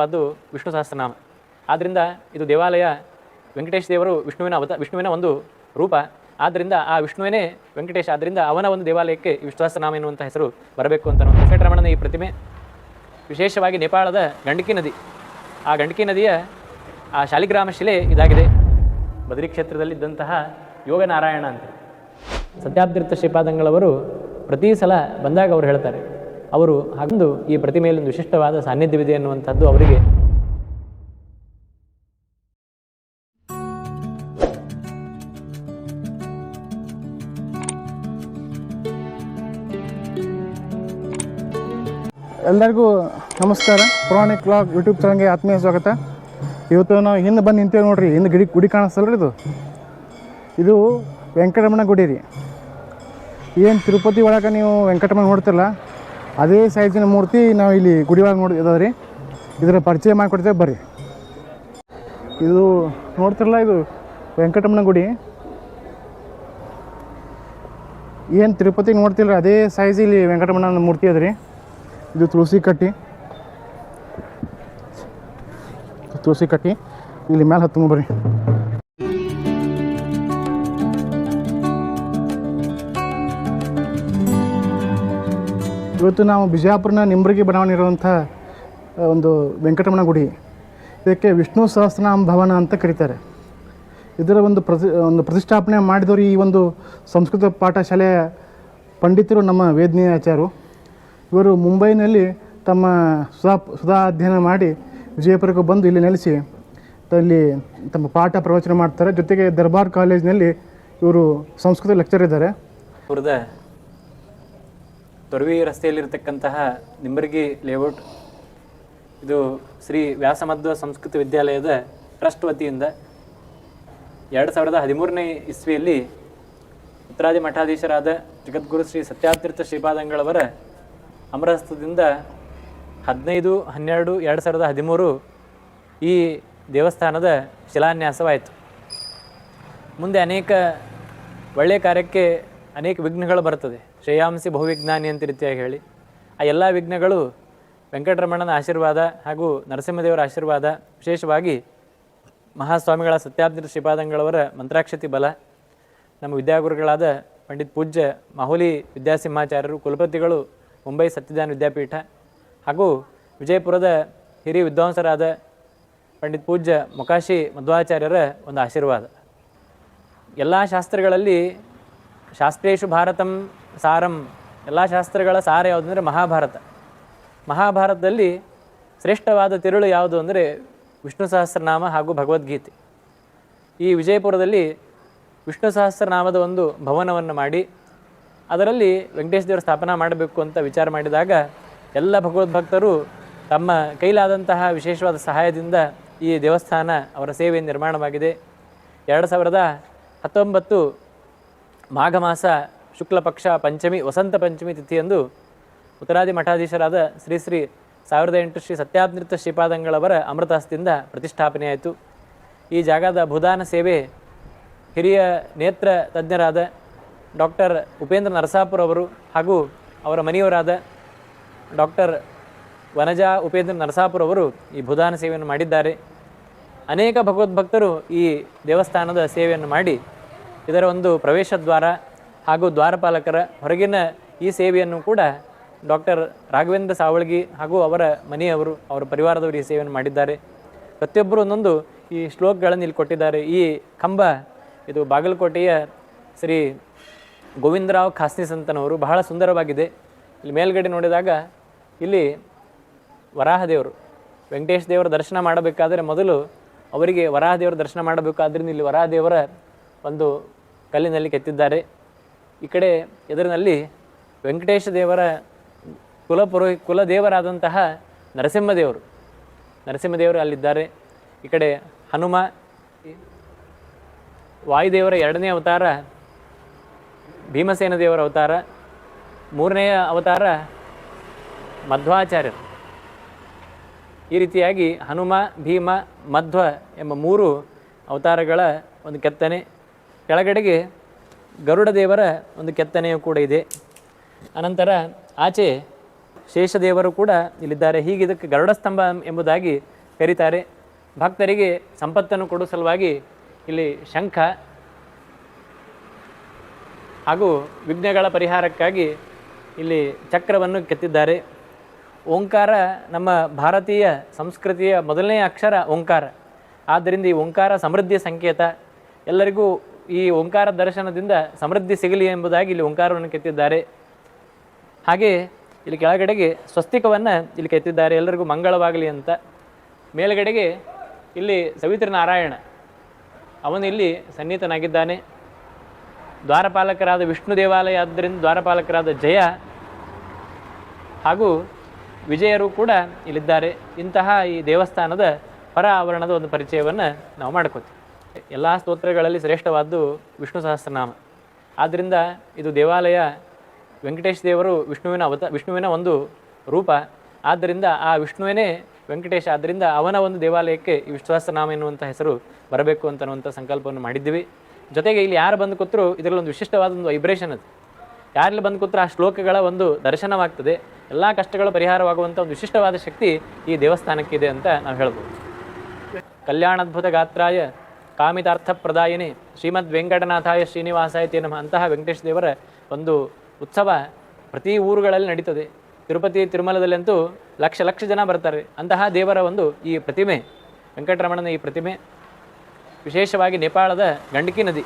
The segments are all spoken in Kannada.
ಅದು ವಿಷ್ಣು ಸಹಸ್ರನಾಮ. ಆದ್ದರಿಂದ ಇದು ದೇವಾಲಯ ವೆಂಕಟೇಶ ದೇವರು ವಿಷ್ಣುವಿನ ಅವತ, ವಿಷ್ಣುವಿನ ಒಂದು ರೂಪ. ಆದ್ದರಿಂದ ಆ ವಿಷ್ಣುವಿನೇ ವೆಂಕಟೇಶ ಆದ್ದರಿಂದ ಅವನ ಒಂದು ದೇವಾಲಯಕ್ಕೆ ವಿಷ್ಣು ಸಹಸ್ರನಾಮ ಎನ್ನುವಂಥ ಹೆಸರು ಬರಬೇಕು ಅಂತ ವೆಂಕಟರಮಣನ ಈ ಪ್ರತಿಮೆ. ವಿಶೇಷವಾಗಿ ನೇಪಾಳದ ಗಂಡಕಿ ನದಿ. ಆ ಗಂಡಕಿ ನದಿಯ ಆ ಶಾಲಿಗ್ರಾಮ ಶಿಲೆ ಇದಾಗಿದೆ. ಬದರಿ ಕ್ಷೇತ್ರದಲ್ಲಿದ್ದಂತಹ ಯೋಗನಾರಾಯಣ ಅಂತ. ಸತ್ಯಾಬ್ದಿರ್ಥ ಶ್ರೀಪಾದಂಗಳವರು ಪ್ರತಿ ಸಲ ಬಂದಾಗ ಅವರು ಹೇಳ್ತಾರೆ ಅವರು ಹಾಗೊಂದು ಈ ಪ್ರತಿಮೆಯಲ್ಲಿ ಒಂದು ವಿಶಿಷ್ಟವಾದ ಸಾನ್ನಿಧ್ಯವಿದೆ ಅನ್ನುವಂಥದ್ದು ಅವರಿಗೆ ಎಲ್ಲರಿಗೂ ನಮಸ್ಕಾರ. ಪುರಾಣಿಕ್ ಕ್ಲಾಕ್ ಯೂಟ್ಯೂಬ್ ಚಾನಲ್ಗೆ ಆತ್ಮೀಯ ಸ್ವಾಗತ. ಇವತ್ತು ನಾವು ಹಿಂದೆ ಬಂದು ನಿಂತೇವೆ ನೋಡ್ರಿ, ಹಿಂದೆ ಗುಡಿ ಗುಡಿ ಕಾಣಿಸ್ತಲ್ರಿ ಇದು. ಇದು ವೆಂಕಟರಮಣ ಗುಡಿ ರೀ ಏನು ತಿರುಪತಿ ಒಳಗೆ ನೀವು ವೆಂಕಟರಮಣ ನೋಡ್ತಿರಲ್ಲ ಅದೇ ಸೈಜಿನ ಮೂರ್ತಿ ನಾವು ಇಲ್ಲಿ ಗುಡಿ ಒಳಗೆ ಇದರ ಪರಿಚಯ ಮಾಡಿಕೊಡ್ತೇವೆ, ಬರ್ರಿ. ಇದು ನೋಡ್ತಿರಲ್ಲ ಇದು ವೆಂಕಟಮ್ಮನ ಗುಡಿ? ಏನು ತಿರುಪತಿ ನೋಡ್ತಿಲ್ಲ ಅದೇ ಸೈಜ್ ಇಲ್ಲಿ ವೆಂಕಟಮ್ಮನ ಮೂರ್ತಿ ಅದ ಇದು ತುಳಸಿ ಕಟ್ಟಿ. ತುಳಸಿ ಕಟ್ಟಿ. ಇಲ್ಲಿ ಮೇಲೆ ಹತ್ತು ಬರ್ರಿ. ಇವತ್ತು ನಾವು ಬಿಜಾಪುರನ ನಿಂಬರ್ಗಿ ಬಡಾವಣೆ ಇರುವಂಥ ಒಂದು ವೆಂಕಟರಮಣ ಗುಡಿ. ಇದಕ್ಕೆ ವಿಷ್ಣು ಸಹಸ್ರನಾಮ ಭವನ ಅಂತ ಕರೀತಾರೆ. ಇದರ ಒಂದು ಪ್ರತಿ, ಒಂದು ಪ್ರತಿಷ್ಠಾಪನೆ ಮಾಡಿದವರು ಈ ಒಂದು ಸಂಸ್ಕೃತ ಪಾಠಶಾಲೆಯ ಪಂಡಿತರು ನಮ್ಮ ವೇದನೀಯ ಆಚಾರ್ಯರು. ಇವರು ಮುಂಬೈನಲ್ಲಿ ತಮ್ಮ ಸುಧಾ ಸುಧಾ ಅಧ್ಯಯನ ಮಾಡಿ ವಿಜಯಪುರಕ್ಕೆ ಬಂದು ಇಲ್ಲಿ ನೆಲೆಸಿ ಇಲ್ಲಿ ತಮ್ಮ ಪಾಠ ಪ್ರವಚನ ಮಾಡ್ತಾರೆ. ಜೊತೆಗೆ ದರ್ಬಾರ್ ಕಾಲೇಜಿನಲ್ಲಿ ಇವರು ಸಂಸ್ಕೃತ ಲೆಕ್ಚರ್ ಇದ್ದಾರೆ. ತೊರವಿ ರಸ್ತೆಯಲ್ಲಿರ್ತಕ್ಕಂತಹ ನಿಂಬರ್ಗಿ ಲೇಔಟ್, ಇದು ಶ್ರೀ ವ್ಯಾಸಮಧ್ವ ಸಂಸ್ಕೃತ ವಿದ್ಯಾಲಯದ ಟ್ರಸ್ಟ್ ವತಿಯಿಂದ ಎರಡು ಸಾವಿರದ ಹದಿಮೂರನೇ ಇಸ್ವಿಯಲ್ಲಿ ಉತ್ತರಾದಿ ಮಠಾಧೀಶರಾದ ಜಗದ್ಗುರು ಶ್ರೀ ಸತ್ಯಾತೀರ್ಥ ಶ್ರೀಪಾದಂಗಳವರ ಅಮರಹಸ್ತದಿಂದ ಹದಿನೈದು, ಹನ್ನೆರಡು, ಎರಡು ಸಾವಿರದ ಹದಿಮೂರು ಈ ದೇವಸ್ಥಾನದ ಶಿಲಾನ್ಯಾಸವಾಯಿತು. ಮುಂದೆ ಅನೇಕ ಒಳ್ಳೆಯ ಕಾರ್ಯಕ್ಕೆ ಅನೇಕ ವಿಘ್ನಗಳು ಬರ್ತದೆ ಶ್ರೇಯಾಂಸಿ ಬಹುವಿಜ್ಞಾನಿ ಅಂತ ರೀತಿಯಾಗಿ ಹೇಳಿ. ಆ ಎಲ್ಲ ವಿಘ್ನಗಳು ವೆಂಕಟರಮಣನ ಆಶೀರ್ವಾದ ಹಾಗೂ ನರಸಿಂಹದೇವರ ಆಶೀರ್ವಾದ, ವಿಶೇಷವಾಗಿ ಮಹಾಸ್ವಾಮಿಗಳ ಸತ್ಯಾಬ್ದಿ ಶ್ರೀಪಾದಂಗಳವರ ಮಂತ್ರಾಕ್ಷತಿ ಬಲ, ನಮ್ಮ ವಿದ್ಯಾಗುರುಗಳಾದ ಪಂಡಿತ್ ಪೂಜ್ಯ ಮಾಹುಲಿ ವಿದ್ಯಾಸಿಂಹಾಚಾರ್ಯರು, ಕುಲಪತಿಗಳು ಮುಂಬೈ ಸತ್ಯದಾನ ವಿದ್ಯಾಪೀಠ ಹಾಗೂ ವಿಜಯಪುರದ ಹಿರಿಯ ವಿದ್ವಾಂಸರಾದ ಪಂಡಿತ್ ಪೂಜ್ಯ ಮೊಕಾಶಿ ಮಧ್ವಾಚಾರ್ಯರ ಒಂದು ಆಶೀರ್ವಾದ. ಎಲ್ಲ ಶಾಸ್ತ್ರಗಳಲ್ಲಿ ಶಾಸ್ತ್ರೇಶು ಭಾರತಂ ಸಾರಂ, ಎಲ್ಲ ಶಾಸ್ತ್ರಗಳ ಸಾರ ಯಾವುದು ಅಂದರೆ ಮಹಾಭಾರತ. ಮಹಾಭಾರತದಲ್ಲಿ ಶ್ರೇಷ್ಠವಾದ ತಿರುಳು ಯಾವುದು ಅಂದರೆ ವಿಷ್ಣು ಸಹಸ್ರನಾಮ ಹಾಗೂ ಭಗವದ್ಗೀತೆ. ಈ ವಿಜಯಪುರದಲ್ಲಿ ವಿಷ್ಣು ಸಹಸ್ರನಾಮದ ಒಂದು ಭವನವನ್ನು ಮಾಡಿ, ಅದರಲ್ಲಿ ವೆಂಕಟೇಶ ದೇವರ ಸ್ಥಾಪನಾ ಮಾಡಬೇಕು ಅಂತ ವಿಚಾರ ಮಾಡಿದಾಗ ಎಲ್ಲ ಭಗವದ್ಭಕ್ತರು ತಮ್ಮ ಕೈಲಾದಂತಹ ವಿಶೇಷವಾದ ಸಹಾಯದಿಂದ ಈ ದೇವಸ್ಥಾನ ಅವರ ಸೇವೆ ನಿರ್ಮಾಣವಾಗಿದೆ. ಎರಡು ಸಾವಿರದ ಹತ್ತೊಂಬತ್ತು ಮಾಘ ಮಾಸ ಶುಕ್ಲ ಪಕ್ಷ ಪಂಚಮಿ, ವಸಂತ ಪಂಚಮಿ ತಿಥಿಯಂದು ಉತ್ತರಾದಿ ಮಠಾಧೀಶರಾದ ಶ್ರೀ ಶ್ರೀ ಸಾವಿರದ ಎಂಟು ಶ್ರೀ ಸತ್ಯಾನೃತ ಶ್ರೀಪಾದಂಗಳವರ ಅಮೃತಹಸ್ತಿಯಿಂದ ಪ್ರತಿಷ್ಠಾಪನೆಯಾಯಿತು. ಈ ಜಾಗದ ಭೂದಾನ ಸೇವೆ ಹಿರಿಯ ನೇತ್ರ ತಜ್ಞರಾದ ಡಾಕ್ಟರ್ ಉಪೇಂದ್ರ ನರಸಾಪುರ ಅವರು ಹಾಗೂ ಅವರ ಮನೆಯವರಾದ ಡಾಕ್ಟರ್ ವನಜಾ ಉಪೇಂದ್ರ ನರಸಾಪುರ ಅವರು ಈ ಭೂದಾನ ಸೇವೆಯನ್ನು ಮಾಡಿದ್ದಾರೆ. ಅನೇಕ ಭಗವದ್ಭಕ್ತರು ಈ ದೇವಸ್ಥಾನದ ಸೇವೆಯನ್ನು ಮಾಡಿ ಇದರ ಒಂದು ಪ್ರವೇಶ ದ್ವಾರ ಹಾಗೂ ದ್ವಾರಪಾಲಕರ ಹೊರಗಿನ ಈ ಸೇವೆಯನ್ನು ಕೂಡ ಡಾಕ್ಟರ್ ರಾಘವೇಂದ್ರ ಸಾವಳ್ಗಿ ಹಾಗೂ ಅವರ ಮನೆಯವರು, ಅವರ ಪರಿವಾರದವರು ಈ ಸೇವೆಯನ್ನು ಮಾಡಿದ್ದಾರೆ. ಪ್ರತಿಯೊಬ್ಬರು ಒಂದೊಂದು ಈ ಶ್ಲೋಕಗಳನ್ನು ಇಲ್ಲಿ ಕೊಟ್ಟಿದ್ದಾರೆ. ಈ ಕಂಬ, ಇದು ಬಾಗಲಕೋಟೆಯ ಶ್ರೀ ಗೋವಿಂದರಾವ್ ಖಾಸ್ನಿ ಸಂತನವರು ಬಹಳ ಸುಂದರವಾಗಿದೆ. ಇಲ್ಲಿ ಮೇಲ್ಗಡೆ ನೋಡಿದಾಗ ಇಲ್ಲಿ ವರಾಹದೇವರು, ವೆಂಕಟೇಶ್ ದೇವರ ದರ್ಶನ ಮಾಡಬೇಕಾದರೆ ಮೊದಲು ಅವರಿಗೆ ವರಾಹದೇವರ ದರ್ಶನ ಮಾಡಬೇಕಾದ್ರಿಂದ ಇಲ್ಲಿ ವರಾಹದೇವರ ಒಂದು ಕಲ್ಲಿನಲ್ಲಿ ಕೆತ್ತಿದ್ದಾರೆ. ಈ ಕಡೆ ಎದುರಿನಲ್ಲಿ ವೆಂಕಟೇಶ ದೇವರ ಕುಲಪುರೋ ಕುಲದೇವರಾದಂತಹ ನರಸಿಂಹದೇವರು ನರಸಿಂಹದೇವರು ಅಲ್ಲಿದ್ದಾರೆ. ಈ ಕಡೆ ಹನುಮ, ವಾಯುದೇವರ ಎರಡನೇ ಅವತಾರ, ಭೀಮಸೇನ ದೇವರ ಅವತಾರ ಮೂರನೆಯ ಅವತಾರ ಮಧ್ವಾಚಾರ್ಯರು. ಈ ರೀತಿಯಾಗಿ ಹನುಮ, ಭೀಮ, ಮಧ್ವ ಎಂಬ ಮೂರು ಅವತಾರಗಳ ಒಂದು ಕೆತ್ತನೆ. ಕೆಳಗಡೆಗೆ ಗರುಡ ದೇವರ ಒಂದು ಕೆತ್ತನೆಯು ಕೂಡ ಇದೆ. ಅನಂತರ ಆಚೆ ಶೇಷದೇವರು ಕೂಡ ಇಲ್ಲಿದ್ದಾರೆ. ಹೀಗೆ ಇದಕ್ಕೆ ಗರುಡ ಸ್ತಂಭ ಎಂಬುದಾಗಿ ಕರೀತಾರೆ. ಭಕ್ತರಿಗೆ ಸಂಪತ್ತನ್ನು ಕೊಡುವ ಸಲುವಾಗಿ ಇಲ್ಲಿ ಶಂಖ ಹಾಗೂ ವಿಘ್ನಗಳ ಪರಿಹಾರಕ್ಕಾಗಿ ಇಲ್ಲಿ ಚಕ್ರವನ್ನು ಕೆತ್ತಿದ್ದಾರೆ. ಓಂಕಾರ ನಮ್ಮ ಭಾರತೀಯ ಸಂಸ್ಕೃತಿಯ ಮೊದಲನೇ ಅಕ್ಷರ ಓಂಕಾರ. ಆದ್ದರಿಂದ ಈ ಓಂಕಾರ ಸಮೃದ್ಧಿಯ ಸಂಕೇತ. ಎಲ್ಲರಿಗೂ ಈ ಓಂಕಾರ ದರ್ಶನದಿಂದ ಸಮೃದ್ಧಿ ಸಿಗಲಿ ಎಂಬುದಾಗಿ ಇಲ್ಲಿ ಓಂಕಾರವನ್ನು ಕೆತ್ತಿದ್ದಾರೆ. ಹಾಗೆ ಇಲ್ಲಿ ಕೆಳಗಡೆಗೆ ಸ್ವಸ್ತಿಕವನ್ನು ಇಲ್ಲಿ ಕೆತ್ತಿದ್ದಾರೆ. ಎಲ್ಲರಿಗೂ ಮಂಗಳವಾಗಲಿ ಅಂತ. ಮೇಲುಗಡೆಗೆ ಇಲ್ಲಿ ಸವಿತ್ರ ನಾರಾಯಣ ಅವನು ಇಲ್ಲಿ ಸನ್ನಿಹಿತನಾಗಿದ್ದಾನೆ. ದ್ವಾರಪಾಲಕರಾದ ವಿಷ್ಣು ದೇವಾಲಯ ಆದ್ದರಿಂದ ದ್ವಾರಪಾಲಕರಾದ ಜಯ ಹಾಗೂ ವಿಜಯರು ಕೂಡ ಇಲ್ಲಿದ್ದಾರೆ. ಇಂತಹ ಈ ದೇವಸ್ಥಾನದ ಹೊರ ಆವರಣದ ಒಂದು ಪರಿಚಯವನ್ನು ನಾವು ಮಾಡ್ಕೋತೀವಿ. ಎಲ್ಲ ಸ್ತೋತ್ರಗಳಲ್ಲಿ ಶ್ರೇಷ್ಠವಾದ್ದು ವಿಷ್ಣು ಸಹಸ್ರನಾಮ. ಆದ್ದರಿಂದ ಇದು ದೇವಾಲಯ ವೆಂಕಟೇಶ ದೇವರು ವಿಷ್ಣುವಿನ ಅವತ, ವಿಷ್ಣುವಿನ ಒಂದು ರೂಪ. ಆದ್ದರಿಂದ ಆ ವಿಷ್ಣುವೇನೇ ವೆಂಕಟೇಶ ಆದ್ದರಿಂದ ಅವನ ಒಂದು ದೇವಾಲಯಕ್ಕೆ ಈ ವಿಷ್ಣು ಸಹಸ್ರನಾಮ ಎನ್ನುವಂಥ ಹೆಸರು ಬರಬೇಕು ಅಂತನ್ನುವಂಥ ಸಂಕಲ್ಪವನ್ನು ಮಾಡಿದ್ದೀವಿ. ಜೊತೆಗೆ ಇಲ್ಲಿ ಯಾರು ಬಂದು ಕೂತರೂ, ಇದರಲ್ಲಿ ಒಂದು ವಿಶಿಷ್ಟವಾದ ಒಂದು ವೈಬ್ರೇಷನ್ ಅದು. ಯಾರಲ್ಲಿ ಬಂದು ಕೂತರೂ ಆ ಶ್ಲೋಕಗಳ ಒಂದು ದರ್ಶನವಾಗ್ತದೆ. ಎಲ್ಲ ಕಷ್ಟಗಳ ಪರಿಹಾರವಾಗುವಂಥ ಒಂದು ವಿಶಿಷ್ಟವಾದ ಶಕ್ತಿ ಈ ದೇವಸ್ಥಾನಕ್ಕಿದೆ ಅಂತ ನಾವು ಹೇಳ್ಬೋದು. ಕಲ್ಯಾಣದ್ಭುತ ಗಾತ್ರಾಯ ಕಾಮಿತಾರ್ಥ ಪ್ರದಾಯಿನಿ ಶ್ರೀಮದ್ ವೆಂಕಟನಾಥಾಯ ಶ್ರೀನಿವಾಸಾಯ ತೇ ನಮಃ ಅಂತಹ ವೆಂಕಟೇಶ ದೇವರ ಒಂದು ಉತ್ಸವ ಪ್ರತಿ ಊರುಗಳಲ್ಲಿ ನಡೀತದೆ. ತಿರುಪತಿ, ತಿರುಮಲದಲ್ಲಂತೂ ಲಕ್ಷ ಲಕ್ಷ ಜನ ಬರ್ತಾರೆ. ಅಂತಹ ದೇವರ ಒಂದು ಈ ಪ್ರತಿಮೆ, ವೆಂಕಟರಮಣನ ಈ ಪ್ರತಿಮೆ, ವಿಶೇಷವಾಗಿ ನೇಪಾಳದ ಗಂಡಕಿ ನದಿ.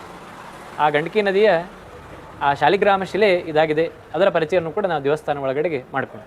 ಆ ಗಂಡಕಿ ನದಿಯ ಆ ಶಾಲಿಗ್ರಾಮ ಶಿಲೆ ಇದಾಗಿದೆ. ಅದರ ಪರಿಚಯವನ್ನು ಕೂಡ ನಾವು ದೇವಸ್ಥಾನ ಒಳಗಡೆಗೆ ಮಾಡ್ಕೊಂಡು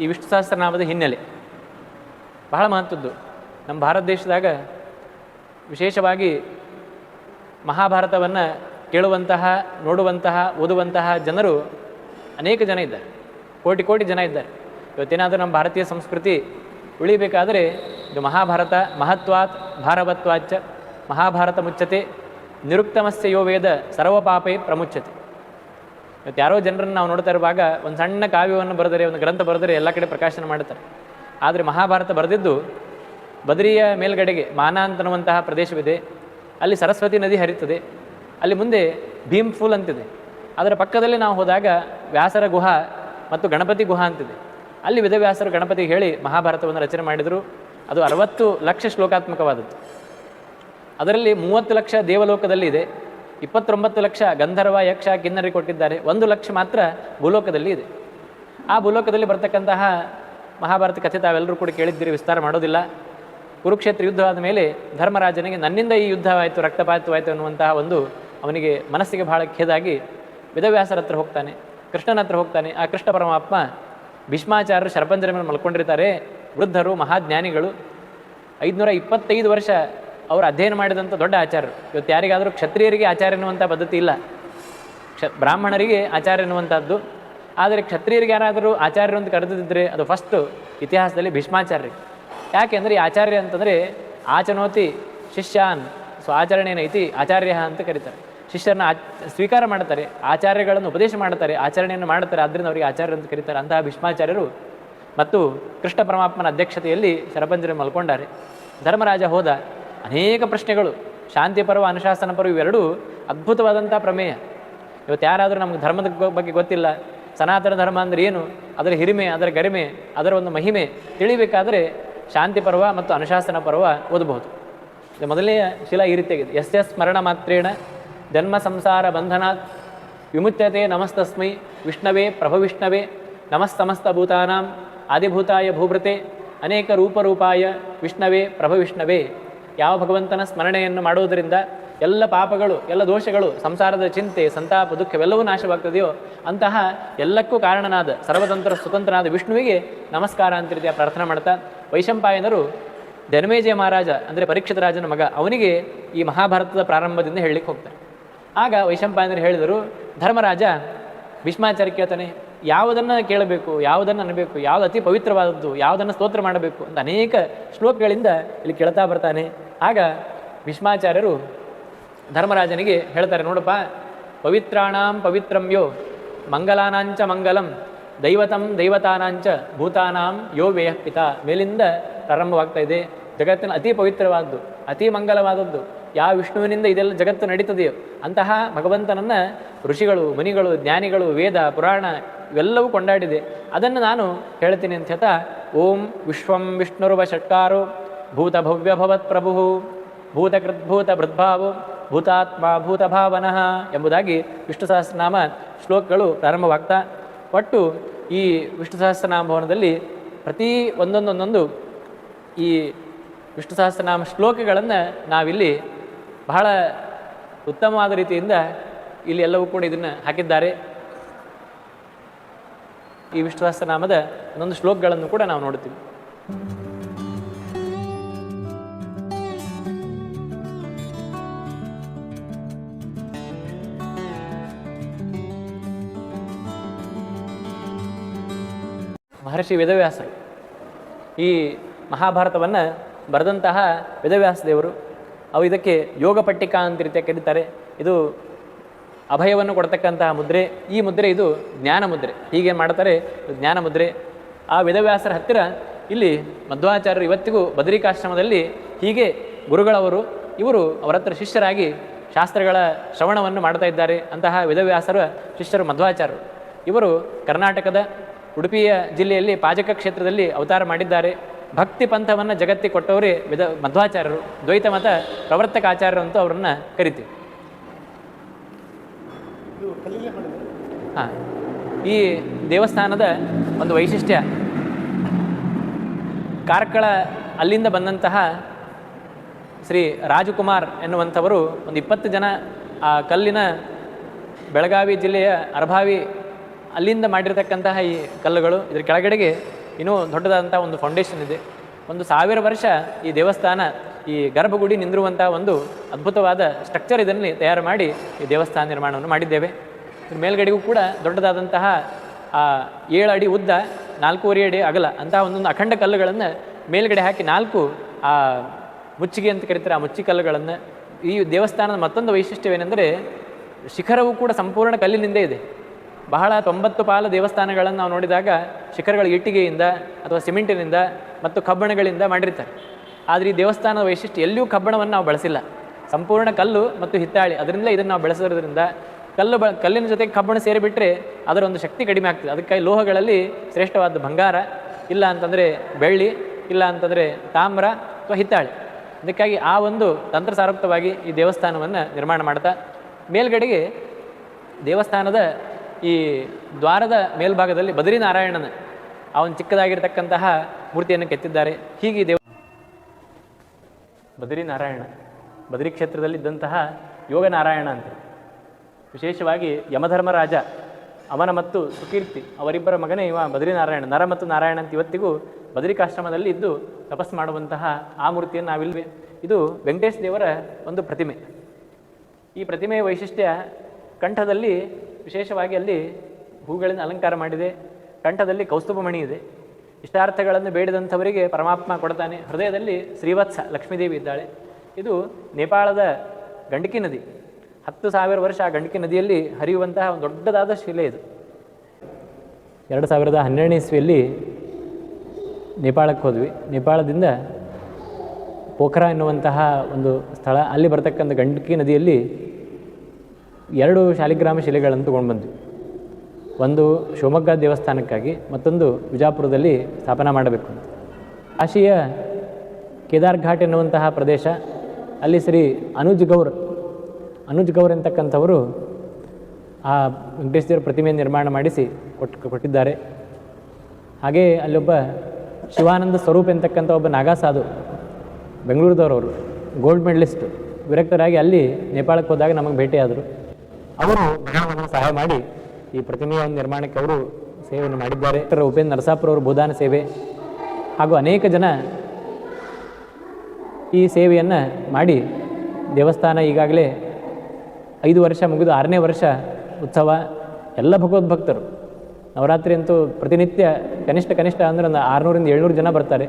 ಈ ವಿಷ್ಣು ಸಹಸ್ರನಾಮದ ಹಿನ್ನೆಲೆ. ಬಹಳ ಮಹತ್ವದ್ದು. ನಮ್ಮ ಭಾರತ ದೇಶದಾಗ ವಿಶೇಷವಾಗಿ ಮಹಾಭಾರತವನ್ನು ಕೇಳುವಂತಹ, ನೋಡುವಂತಹ, ಓದುವಂತಹ ಜನರು ಅನೇಕ ಜನ ಇದ್ದಾರೆ. ಕೋಟಿ ಕೋಟಿ ಜನ ಇದ್ದಾರೆ. ಇವತ್ತೇನಾದರೂ ನಮ್ಮ ಭಾರತೀಯ ಸಂಸ್ಕೃತಿ ಉಳಿಬೇಕಾದರೆ ಇದು ಮಹಾಭಾರತ, ಮಹತ್ವಾತ್ ಭಾರವತ್ವಾಚ ಮಹಾಭಾರತ ಮುಚ್ಚತೆ, ನಿರುಕ್ತಮಸ್ಯ ಯೋ ವೇದ ಸರ್ವಪಾಪೇ ಪ್ರಮುಚ್ಯತೆ ಇವತ್ತು ಯಾರೋ ಜನರನ್ನು ನಾವು ನೋಡ್ತಾ ಇರುವಾಗ ಒಂದು ಸಣ್ಣ ಕಾವ್ಯವನ್ನು ಬರೆದರೆ, ಒಂದು ಗ್ರಂಥ ಬರೆದರೆ ಎಲ್ಲ ಕಡೆ ಪ್ರಕಾಶನ ಮಾಡುತ್ತಾರೆ. ಆದರೆ ಮಹಾಭಾರತ ಬರೆದಿದ್ದು ಬದರಿಯ ಮೇಲ್ಗಡೆಗೆ ಮಾನ ಅಂತನ್ನುವಂತಹ ಪ್ರದೇಶವಿದೆ. ಅಲ್ಲಿ ಸರಸ್ವತಿ ನದಿ ಹರಿಯುತ್ತದೆ. ಅಲ್ಲಿ ಮುಂದೆ ಭೀಮ್ ಫೂಲ್ ಅಂತಿದೆ. ಅದರ ಪಕ್ಕದಲ್ಲಿ ನಾವು ಹೋದಾಗ ವ್ಯಾಸರ ಗುಹ ಮತ್ತು ಗಣಪತಿ ಗುಹ ಅಂತಿದೆ. ಅಲ್ಲಿ ವಿದವ್ಯಾಸರು ಗಣಪತಿ ಹೇಳಿ ಮಹಾಭಾರತವನ್ನು ರಚನೆ ಮಾಡಿದರು. ಅದು ಅರವತ್ತು ಲಕ್ಷ ಶ್ಲೋಕಾತ್ಮಕವಾದದ್ದು. ಅದರಲ್ಲಿ ಮೂವತ್ತು ಲಕ್ಷ ದೇವಲೋಕದಲ್ಲಿ ಇದೆ. ಇಪ್ಪತ್ತೊಂಬತ್ತು ಲಕ್ಷ ಗಂಧರ್ವ ಯಕ್ಷ ಕಿನ್ನರಿ ಕೊಟ್ಟಿದ್ದಾರೆ. ಒಂದು ಲಕ್ಷ ಮಾತ್ರ ಭೂಲೋಕದಲ್ಲಿ ಇದೆ. ಆ ಭೂಲೋಕದಲ್ಲಿ ಬರ್ತಕ್ಕಂತಹ ಮಹಾಭಾರತ ಕಥೆ ತಾವೆಲ್ಲರೂ ಕೂಡ ಕೇಳಿದ್ದೀರಿ, ವಿಸ್ತಾರ ಮಾಡೋದಿಲ್ಲ. ಕುರುಕ್ಷೇತ್ರ ಯುದ್ಧ ಆದ ಮೇಲೆ ಧರ್ಮರಾಜನಿಗೆ ನನ್ನಿಂದ ಈ ಯುದ್ಧವಾಯಿತು ರಕ್ತಪಾತವಾಯಿತು ಅನ್ನುವಂತಹ ಒಂದು ಅವನಿಗೆ ಮನಸ್ಸಿಗೆ ಬಹಳ ಖೇದಾಗಿ ವೇದವ್ಯಾಸರ ಹತ್ರ ಹೋಗ್ತಾನೆ, ಕೃಷ್ಣನ ಹತ್ರ ಹೋಗ್ತಾನೆ. ಆ ಕೃಷ್ಣ ಪರಮಾತ್ಮ ಭೀಷ್ಮಾಚಾರ್ಯರು ಶರಪಂಜರ ಮೇಲೆ ಮಲ್ಕೊಂಡಿರ್ತಾರೆ. ವೃದ್ಧರು, ಮಹಾಜ್ಞಾನಿಗಳು, ಐದುನೂರ ಇಪ್ಪತ್ತೈದು ವರ್ಷ ಅವರು ಅಧ್ಯಯನ ಮಾಡಿದಂಥ ದೊಡ್ಡ ಆಚಾರ್ಯರು. ಇವತ್ತು ಯಾರಿಗಾದರೂ ಕ್ಷತ್ರಿಯರಿಗೆ ಆಚಾರ್ಯ ಎನ್ನುವಂಥ ಪದ್ಧತಿ ಇಲ್ಲ. ಕ್ಷ, ಬ್ರಾಹ್ಮಣರಿಗೆ ಆಚಾರ್ಯ ಎನ್ನುವಂಥದ್ದು ಆದರೆ ಕ್ಷತ್ರಿಯರಿಗೆ ಯಾರಾದರೂ ಆಚಾರ್ಯರು ಅಂತ ಕರೆದಿದ್ದರೆ ಅದು ಫಸ್ಟು ಇತಿಹಾಸದಲ್ಲಿ ಭೀಷ್ಮಾಚಾರ್ಯ. ಯಾಕೆಂದರೆ ಈ ಆಚಾರ್ಯ ಅಂತಂದರೆ ಆಚನೋತಿ ಶಿಷ್ಯಾನ್ ಸೊ ಆಚರಣೆಯನೈತಿ ಆಚಾರ್ಯ ಅಂತ ಕರೀತಾರೆ. ಶಿಷ್ಯರನ್ನ ಆಚ, ಸ್ವೀಕಾರ ಮಾಡ್ತಾರೆ, ಆಚಾರ್ಯಗಳನ್ನು ಉಪದೇಶ ಮಾಡ್ತಾರೆ, ಆಚರಣೆಯನ್ನು ಮಾಡ್ತಾರೆ ಆದ್ದರಿಂದ ಅವರಿಗೆ ಆಚಾರ್ಯ ಅಂತ ಕರೀತಾರೆ ಅಂತಹ ಭೀಷ್ಮಾಚಾರ್ಯರು. ಮತ್ತು ಕೃಷ್ಣ ಪರಮಾತ್ಮನ ಅಧ್ಯಕ್ಷತೆಯಲ್ಲಿ ಶರಪಂಜರಿ ಮಲ್ಕೊಂಡಾರೆ. ಧರ್ಮರಾಜ ಹೋದ ಅನೇಕ ಪ್ರಶ್ನೆಗಳು. ಶಾಂತಿ ಪರ್ವ, ಅನುಶಾಸನ ಪರ್ವ ಇವೆರಡೂ ಅದ್ಭುತವಾದಂಥ ಪ್ರಮೇಯ. ಇವತ್ತು ಯಾರಾದರೂ ನಮ್ಗೆ ಧರ್ಮದ ಬಗ್ಗೆ ಗೊತ್ತಿಲ್ಲ. ಸನಾತನ ಧರ್ಮ ಅಂದರೆ ಏನು? ಅದರ ಹಿರಿಮೆ, ಅದರ ಗರಿಮೆ, ಅದರ ಒಂದು ಮಹಿಮೆ ತಿಳಿಬೇಕಾದರೆ ಶಾಂತಿ ಪರ್ವ ಮತ್ತು ಅನುಶಾಸನ ಪರ್ವ ಓದಬಹುದು. ಇದು ಮೊದಲನೆಯ ಶಿಲಾ ಈ ರೀತಿಯಾಗಿದೆ. ಎಸ್ ಎಸ್ ಸ್ಮರಣ ಮಾತ್ರೇಣ ಜನ್ಮ ಸಂಸಾರ ಬಂಧನಾತ್ ವಿಮುಚ್ಯತೆ ನಮಸ್ತಸ್ಮೈ ವಿಷ್ಣವೇ ಪ್ರಭವಿಷ್ಣವೇ ನಮಸ್ತಮಸ್ತ ಭೂತಾನಾಂ ಆದಿಭೂತಾಯ ಭೂಭೃತೆ ಅನೇಕ ರೂಪರೂಪಾಯ ವಿಷ್ಣವೇ ಪ್ರಭವಿಷ್ಣವೇ ಯಾವ ಭಗವಂತನ ಸ್ಮರಣೆಯನ್ನು ಮಾಡುವುದರಿಂದ ಎಲ್ಲ ಪಾಪಗಳು, ಎಲ್ಲ ದೋಷಗಳು, ಸಂಸಾರದ ಚಿಂತೆ, ಸಂತಾಪ, ದುಃಖವೆಲ್ಲವೂ ನಾಶವಾಗ್ತದೆಯೋ, ಅಂತಹ ಎಲ್ಲಕ್ಕೂ ಕಾರಣನಾದ ಸರ್ವತಂತ್ರ ಸ್ವತಂತ್ರನಾದ ವಿಷ್ಣುವಿಗೆ ನಮಸ್ಕಾರ ಅಂತ ರೀತಿಯ ಪ್ರಾರ್ಥನೆ ಮಾಡ್ತಾ ವೈಶಂಪಾಯನರು ಧರ್ಮೇಜಯ ಮಹಾರಾಜ, ಅಂದರೆ ಪರೀಕ್ಷಿತ ರಾಜನ ಮಗ, ಅವನಿಗೆ ಈ ಮಹಾಭಾರತದ ಪ್ರಾರಂಭದಿಂದ ಹೇಳಲಿಕ್ಕೆ ಹೋಗ್ತಾರೆ. ಆಗ ವೈಶಂಪಾಯನರು ಹೇಳಿದರು, ಧರ್ಮರಾಜ, ಭೀಷ್ಮಾಚಾರ್ಯ ಕೇಳ್ತಾನೆ ಯಾವುದನ್ನು ಕೇಳಬೇಕು, ಯಾವುದನ್ನು ಅನ್ನಬೇಕು ಯಾವುದು ಅತಿ ಪವಿತ್ರವಾದದ್ದು, ಯಾವುದನ್ನು ಸ್ತೋತ್ರ ಮಾಡಬೇಕು ಅಂತ ಅನೇಕ ಶ್ಲೋಕಗಳಿಂದ ಇಲ್ಲಿ ಕೇಳ್ತಾ ಬರ್ತಾನೆ. ಆಗ ಭೀಷ್ಮಾಚಾರ್ಯರು ಧರ್ಮರಾಜನಿಗೆ ಹೇಳ್ತಾರೆ, ನೋಡಪ್ಪ, ಪವಿತ್ರಾಣಾಂ ಪವಿತ್ರಂ ಯೋ ಮಂಗಲಾನಾಂಚ ಮಂಗಲಂ, ದೈವತಂ ದೈವತಾನಾಂಚ ಭೂತಾನಾಂ ಯೋ ವ್ಯಯ ಪಿತ ಮೇಲಿಂದ ಪ್ರಾರಂಭವಾಗ್ತಾ ಇದೆ. ಜಗತ್ತಿನ ಅತಿ ಪವಿತ್ರವಾದದ್ದು ಅತಿ ಮಂಗಲವಾದದ್ದು, ಯಾವ ವಿಷ್ಣುವಿನಿಂದ ಇದೆಲ್ಲ ಜಗತ್ತು ನಡೀತದೆಯೋ, ಅಂತಹ ಭಗವಂತನನ್ನು ಋಷಿಗಳು, ಮುನಿಗಳು, ಜ್ಞಾನಿಗಳು, ವೇದ, ಪುರಾಣ ಇವೆಲ್ಲವೂ ಕೊಂಡಾಡಿದೆ. ಅದನ್ನು ನಾನು ಹೇಳ್ತೀನಿ ಅಂತ ಹೇಳ್ತಾ, ಓಂ ವಿಶ್ವಂ ವಿಷ್ಣುರುವ ಷಟ್ಕಾರು ಭೂತ ಭವ್ಯ ಭವತ್ ಪ್ರಭು, ಭೂತಕೃದ್ಭೂತ ಭೃದ್ಭಾವು ಭೂತಾತ್ಮ ಭೂತಭಾವನಃ ಎಂಬುದಾಗಿ ವಿಷ್ಣು ಸಹಸ್ರನಾಮ ಶ್ಲೋಕಗಳು ಪ್ರಾರಂಭವಾಗ್ತಾ, ಒಟ್ಟು ಈ ವಿಷ್ಣು ಸಹಸ್ರನಾಮ ಭವನದಲ್ಲಿ ಪ್ರತಿ ಒಂದೊಂದೊಂದೊಂದು ಈ ವಿಷ್ಣು ಸಹಸ್ರನಾಮ ಶ್ಲೋಕಗಳನ್ನು ನಾವಿಲ್ಲಿ ಬಹಳ ಉತ್ತಮವಾದ ರೀತಿಯಿಂದ ಇಲ್ಲಿ ಎಲ್ಲವೂ ಕೂಡ ಇದನ್ನು ಹಾಕಿದ್ದಾರೆ. ಈ ವಿಷ್ಣು ಸಹಸ್ರನಾಮದ ಒಂದೊಂದು ಶ್ಲೋಕಗಳನ್ನು ಕೂಡ ನಾವು ನೋಡ್ತೀವಿ ಮಹರ್ಷಿ ವೇದವ್ಯಾಸ ಈ ಮಹಾಭಾರತವನ್ನು ಬರೆದಂತಹ ವೇದವ್ಯಾಸ ದೇವರು ಅವು ಇದಕ್ಕೆ ಯೋಗ ಪಟ್ಟಿಕಾ ಅಂತ ರೀತಿಯ ಕರೀತಾರೆ. ಇದು ಅಭಯವನ್ನು ಕೊಡ್ತಕ್ಕಂತಹ ಮುದ್ರೆ, ಈ ಮುದ್ರೆ ಇದು ಜ್ಞಾನ ಮುದ್ರೆ. ಹೀಗೆ ಮಾಡ್ತಾರೆ ಜ್ಞಾನ ಮುದ್ರೆ. ಆ ವೇದವ್ಯಾಸರ ಹತ್ತಿರ ಇಲ್ಲಿ ಮಧ್ವಾಚಾರ್ಯರು ಇವತ್ತಿಗೂ ಬದರಿಕಾಶ್ರಮದಲ್ಲಿ ಹೀಗೆ ಗುರುಗಳವರು, ಇವರು ಅವರ ಹತ್ರ ಶಿಷ್ಯರಾಗಿ ಶಾಸ್ತ್ರಗಳ ಶ್ರವಣವನ್ನು ಮಾಡ್ತಾ ಇದ್ದಾರೆ. ಅಂತಹ ವೇದವ್ಯಾಸರ ಶಿಷ್ಯರು ಮಧ್ವಾಚಾರ್ಯರು. ಇವರು ಕರ್ನಾಟಕದ ಉಡುಪಿಯ ಜಿಲ್ಲೆಯಲ್ಲಿ ಪಾಜಕ ಕ್ಷೇತ್ರದಲ್ಲಿ ಅವತಾರ ಮಾಡಿದ್ದಾರೆ. ಭಕ್ತಿ ಪಂಥವನ್ನು ಜಗತ್ತಿಗೆ ಕೊಟ್ಟವರೇ ವಿಧ ಮಧ್ವಾಚಾರ್ಯರು. ದ್ವೈತ ಮತ ಪ್ರವರ್ತಕ ಆಚಾರ್ಯರು ಅಂತ ಅವರನ್ನು ಕರಿತೀವಿ. ಹಾಂ. ಈ ದೇವಸ್ಥಾನದ ಒಂದು ವೈಶಿಷ್ಟ್ಯ, ಕಾರ್ಕಳ ಅಲ್ಲಿಂದ ಬಂದಂತಹ ಶ್ರೀ ರಾಜಕುಮಾರ್ ಎನ್ನುವಂಥವರು ಒಂದು ಇಪ್ಪತ್ತು ಜನ ಆ ಕಲ್ಲಿನ ಬೆಳಗಾವಿ ಜಿಲ್ಲೆಯ ಅರಭಾವಿ ಅಲ್ಲಿಂದ ಮಾಡಿರತಕ್ಕಂತಹ ಈ ಕಲ್ಲುಗಳು. ಇದರ ಕೆಳಗಡೆಗೆ ಇನ್ನೂ ದೊಡ್ಡದಾದಂಥ ಒಂದು ಫೌಂಡೇಶನ್ ಇದೆ. ಒಂದು ಸಾವಿರ ವರ್ಷ ಈ ದೇವಸ್ಥಾನ ಈ ಗರ್ಭಗುಡಿ ನಿಂದಿರುವಂಥ ಒಂದು ಅದ್ಭುತವಾದ ಸ್ಟ್ರಕ್ಚರ್ ಇದನ್ನು ತಯಾರು ಮಾಡಿ ಈ ದೇವಸ್ಥಾನ ನಿರ್ಮಾಣವನ್ನು ಮಾಡಿದ್ದೇವೆ. ಮೇಲ್ಗಡೆಗೂ ಕೂಡ ದೊಡ್ಡದಾದಂತಹ ಆ ಏಳು ಅಡಿ ಉದ್ದ ನಾಲ್ಕೂವರೆ ಅಡಿ ಅಗಲ ಅಂತಹ ಒಂದೊಂದು ಅಖಂಡ ಕಲ್ಲುಗಳನ್ನು ಮೇಲ್ಗಡೆ ಹಾಕಿ ನಾಲ್ಕು ಆ ಮುಚ್ಚಿಗೆ ಅಂತ ಕರೀತಾರೆ. ಆ ಮುಚ್ಚಿ ಕಲ್ಲುಗಳನ್ನು ಈ ದೇವಸ್ಥಾನದ ಮತ್ತೊಂದು ವೈಶಿಷ್ಟ್ಯವೇನೆಂದರೆ ಶಿಖರವು ಕೂಡ ಸಂಪೂರ್ಣ ಕಲ್ಲಿನಿಂದ ಇದೆ. ಬಹಳ ತೊಂಬತ್ತು ಪಾಲು ದೇವಸ್ಥಾನಗಳನ್ನು ನಾವು ನೋಡಿದಾಗ ಶಿಖರಗಳು ಇಟ್ಟಿಗೆಯಿಂದ ಅಥವಾ ಸಿಮೆಂಟಿನಿಂದ ಮತ್ತು ಕಬ್ಬಣಗಳಿಂದ ಮಾಡಿರ್ತಾರೆ. ಆದರೆ ಈ ದೇವಸ್ಥಾನದ ವೈಶಿಷ್ಟ್ಯ ಎಲ್ಲಿಯೂ ಕಬ್ಬಣವನ್ನು ನಾವು ಬಳಸಿಲ್ಲ. ಸಂಪೂರ್ಣ ಕಲ್ಲು ಮತ್ತು ಹಿತ್ತಾಳಿ ಅದರಿಂದ ಇದನ್ನು ನಾವು ಬಳಸೋದ್ರಿಂದ ಕಲ್ಲು ಬ, ಕಲ್ಲಿನ ಜೊತೆಗೆ ಕಬ್ಬಣ ಸೇರಿಬಿಟ್ರೆ ಅದರ ಒಂದು ಶಕ್ತಿ ಕಡಿಮೆ ಆಗ್ತದೆ. ಅದಕ್ಕಾಗಿ ಲೋಹಗಳಲ್ಲಿ ಶ್ರೇಷ್ಠವಾದ ಬಂಗಾರ, ಇಲ್ಲ ಅಂತಂದರೆ ಬೆಳ್ಳಿ, ಇಲ್ಲ ಅಂತಂದರೆ ತಾಮ್ರ ಅಥವಾ ಹಿತ್ತಾಳಿ. ಅದಕ್ಕಾಗಿ ಆ ಒಂದು ತಂತ್ರ ಸಾರಕ್ತವಾಗಿ ಈ ದೇವಸ್ಥಾನವನ್ನು ನಿರ್ಮಾಣ ಮಾಡ್ತಾ, ಮೇಲ್ಗಡೆಗೆ ದೇವಸ್ಥಾನದ ಈ ದ್ವಾರದ ಮೇಲ್ಭಾಗದಲ್ಲಿ ಬದರಿನಾರಾಯಣನ ಒಂದು ಚಿಕ್ಕದಾಗಿರ್ತಕ್ಕಂತಹ ಮೂರ್ತಿಯನ್ನು ಕೆತ್ತಿದ್ದಾರೆ. ಹೀಗೆ ಈ ದೇವ ಬದರಿನಾರಾಯಣ. ಬದರಿ ಕ್ಷೇತ್ರದಲ್ಲಿ ಇದ್ದಂತಹ ಯೋಗನಾರಾಯಣ ಅಂತ. ವಿಶೇಷವಾಗಿ ಯಮಧರ್ಮರಾಜ, ಅವನ ಮತ್ತು ಸುಕೀರ್ತಿ ಅವರಿಬ್ಬರ ಮಗನೇ ಇವ ಬದರಿನಾರಾಯಣ. ನರ ಮತ್ತು ನಾರಾಯಣ ಅಂತ ಇವತ್ತಿಗೂ ಬದರಿಕಾಶ್ರಮದಲ್ಲಿ ಇದ್ದು ತಪಸ್ ಮಾಡುವಂತಹ ಆ ಮೂರ್ತಿಯನ್ನು ನಾವಿಲ್ವೇ. ಇದು ವೆಂಕಟೇಶ್ ದೇವರ ಒಂದು ಪ್ರತಿಮೆ. ಈ ಪ್ರತಿಮೆಯ ವೈಶಿಷ್ಟ್ಯ ಕಂಠದಲ್ಲಿ ವಿಶೇಷವಾಗಿ ಅಲ್ಲಿ ಹೂಗಳಿಂದ ಅಲಂಕಾರ ಮಾಡಿದೆ. ಕಂಠದಲ್ಲಿ ಕೌಸ್ತುಭಮಣಿ ಇದೆ. ಇಷ್ಟಾರ್ಥಗಳನ್ನು ಬೇಡಿದಂಥವರಿಗೆ ಪರಮಾತ್ಮ ಕೊಡ್ತಾನೆ. ಹೃದಯದಲ್ಲಿ ಶ್ರೀವತ್ಸ ಲಕ್ಷ್ಮೀದೇವಿ ಇದ್ದಾಳೆ. ಇದು ನೇಪಾಳದ ಗಂಡಕಿ ನದಿ. ಹತ್ತು ಸಾವಿರ ವರ್ಷ ಆ ಗಂಡಕಿ ನದಿಯಲ್ಲಿ ಹರಿಯುವಂತಹ ಒಂದು ದೊಡ್ಡದಾದ ಶಿಲೆ ಇದು. ಎರಡು ಸಾವಿರದ ಹನ್ನೆರಡನೇ ಇಸ್ವಿಯಲ್ಲಿ ನೇಪಾಳಕ್ಕೆ ಹೋದ್ವಿ. ನೇಪಾಳದಿಂದ ಪೋಖರಾ ಎನ್ನುವಂತಹ ಒಂದು ಸ್ಥಳ ಅಲ್ಲಿ ಬರ್ತಕ್ಕಂಥ ಗಂಡಕಿ ನದಿಯಲ್ಲಿ ಎರಡು ಶಾಲಿಗ್ರಾಮ ಶಿಲೆಗಳನ್ನು ತೊಗೊಂಡು ಬಂದ್ವಿ ಒಂದು ಶಿವಮೊಗ್ಗ ದೇವಸ್ಥಾನಕ್ಕಾಗಿ ಮತ್ತೊಂದು ವಿಜಾಪುರದಲ್ಲಿ ಸ್ಥಾಪನಾ ಮಾಡಬೇಕು. ಕಾಶಿಯ ಕೇದಾರ್ ಘಾಟ್ ಎನ್ನುವಂತಹ ಪ್ರದೇಶ, ಅಲ್ಲಿ ಶ್ರೀ ಅನುಜ್ ಗೌರ್ ಅನುಜ್ ಗೌರ್ ಎಂತಕ್ಕಂಥವರು ಆ ವೆಂಕಟೇಶ್ವರ ಪ್ರತಿಮೆ ನಿರ್ಮಾಣ ಮಾಡಿಸಿ ಕೊಟ್ಟು, ಕೊಟ್ಟಿದ್ದಾರೆ. ಹಾಗೇ ಅಲ್ಲೊಬ್ಬ ಶಿವಾನಂದ ಸ್ವರೂಪ್ ಎಂತಕ್ಕಂಥ ಒಬ್ಬ ನಾಗಾ ಸಾಧು ಬೆಂಗಳೂರದವರವರು, ಗೋಲ್ಡ್ ಮೆಡಲಿಸ್ಟ್, ವಿರಕ್ತರಾಗಿ ಅಲ್ಲಿ ನೇಪಾಳಕ್ಕೆ ಹೋದಾಗ ನಮಗೆ ಭೇಟಿಯಾದರು. ಅವರು ಸಹಾಯ ಮಾಡಿ ಈ ಪ್ರತಿಮೆಯ ಒಂದು ನಿರ್ಮಾಣಕ್ಕೆ ಅವರು ಸೇವೆಯನ್ನು ಮಾಡಿದ್ದಾರೆ. ಉಪೇಂದ್ರ ನರಸಾಪುರ ಅವರು ಭೂದಾನ ಸೇವೆ. ಹಾಗೂ ಅನೇಕ ಜನ ಈ ಸೇವೆಯನ್ನು ಮಾಡಿ ದೇವಸ್ಥಾನ ಈಗಾಗಲೇ ಐದು ವರ್ಷ ಮುಗಿದು ಆರನೇ ವರ್ಷ ಉತ್ಸವ. ಎಲ್ಲ ಭಗವದ್ಭಕ್ತರು ನವರಾತ್ರಿ ಅಂತೂ ಪ್ರತಿನಿತ್ಯ ಕನಿಷ್ಠ ಕನಿಷ್ಠ ಅಂದರೆ ಒಂದು ಆರುನೂರಿಂದ ಏಳ್ನೂರು ಜನ ಬರ್ತಾರೆ.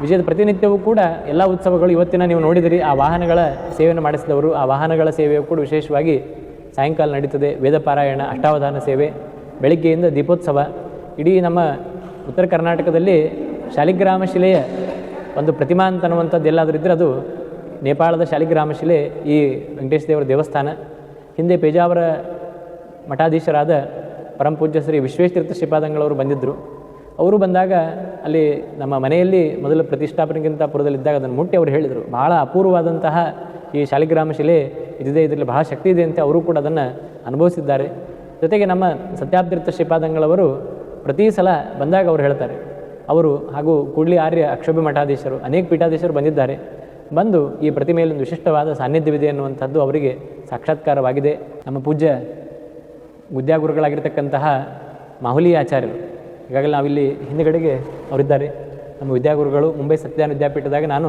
ವಿಜಯದ ಪ್ರತಿನಿತ್ಯವೂ ಕೂಡ ಎಲ್ಲ ಉತ್ಸವಗಳು ಇವತ್ತಿನ ನೀವು ನೋಡಿದಿರಿ, ಆ ವಾಹನಗಳ ಸೇವೆಯನ್ನು ಮಾಡಿಸಿದವರು, ಆ ವಾಹನಗಳ ಸೇವೆಯು ಕೂಡ ವಿಶೇಷವಾಗಿ ಸಾಯಂಕಾಲ ನಡೀತದೆ. ವೇದ ಪಾರಾಯಣ ಅಷ್ಟಾವಧಾನ ಸೇವೆ. ಬೆಳಗ್ಗೆಯಿಂದ ದೀಪೋತ್ಸವ. ಇಡೀ ನಮ್ಮ ಉತ್ತರ ಕರ್ನಾಟಕದಲ್ಲಿ ಶಾಲಿಗ್ರಾಮ ಶಿಲೆಯ ಒಂದು ಪ್ರತಿಮಾ ಅಂತನ್ನುವಂಥದ್ದು ಎಲ್ಲಾದರೂ ಇದ್ದರೆ ಅದು ನೇಪಾಳದ ಶಾಲಿಗ್ರಾಮ ಶಿಲೆ ಈ ವೆಂಕಟೇಶ ದೇವರ ದೇವಸ್ಥಾನ. ಹಿಂದೆ ಪೇಜಾವರ ಮಠಾಧೀಶರಾದ ಪರಮಪೂಜ್ಯ ಶ್ರೀ ವಿಶ್ವೇಶತೀರ್ಥ ಶ್ರೀಪಾದಂಗಳವರು ಬಂದಿದ್ದರು ಅವರು ಬಂದಾಗ ಅಲ್ಲಿ ನಮ್ಮ ಮನೆಯಲ್ಲಿ ಮೊದಲು ಪ್ರತಿಷ್ಠಾಪನೆಗಿಂತ ಪುರದಲ್ಲಿದ್ದಾಗ ಅದನ್ನು ಮುಟ್ಟಿ ಅವರು ಹೇಳಿದರು. ಬಹಳ ಅಪೂರ್ವವಾದಂತಹ ಈ ಶಾಲಿಗ್ರಾಮ ಶಿಲೆ ಇದಿದೆ ಇದರಲ್ಲಿ ಬಹಳ ಶಕ್ತಿ ಇದೆ ಅಂತ ಅವರು ಕೂಡ ಅದನ್ನು ಅನುಭವಿಸಿದ್ದಾರೆ. ಜೊತೆಗೆ ನಮ್ಮ ಸತ್ಯಾಬ್ದೀರ್ಥ ಶ್ರೀಪಾದಂಗಳವರು ಪ್ರತಿ ಸಲ ಬಂದಾಗ ಅವರು ಹೇಳ್ತಾರೆ, ಅವರು ಹಾಗೂ ಕೂಡ್ಲಿ ಆರ್ಯ ಅಕ್ಷೋಭಿ ಮಠಾಧೀಶರು, ಅನೇಕ ಪೀಠಾಧೀಶರು ಬಂದಿದ್ದಾರೆ. ಬಂದು ಈ ಪ್ರತಿಮೆಯಲ್ಲಿ ಒಂದು ವಿಶಿಷ್ಟವಾದ ಸಾನ್ನಿಧ್ಯವಿದೆ ಅನ್ನುವಂಥದ್ದು ಅವರಿಗೆ ಸಾಕ್ಷಾತ್ಕಾರವಾಗಿದೆ. ನಮ್ಮ ಪೂಜ್ಯ ವಿದ್ಯಾಗುರುಗಳಾಗಿರ್ತಕ್ಕಂತಹ ಮಾಹುಲಿ ಆಚಾರ್ಯರು, ಈಗಾಗಲೇ ನಾವಿಲ್ಲಿ ಹಿಂದುಗಡೆಗೆ ಅವರಿದ್ದಾರೆ. ನಮ್ಮ ವಿದ್ಯಾಗುರುಗಳು ಮುಂಬೈ ಸತ್ಯಾನ ವಿದ್ಯಾಪೀಠದಾಗ ನಾನು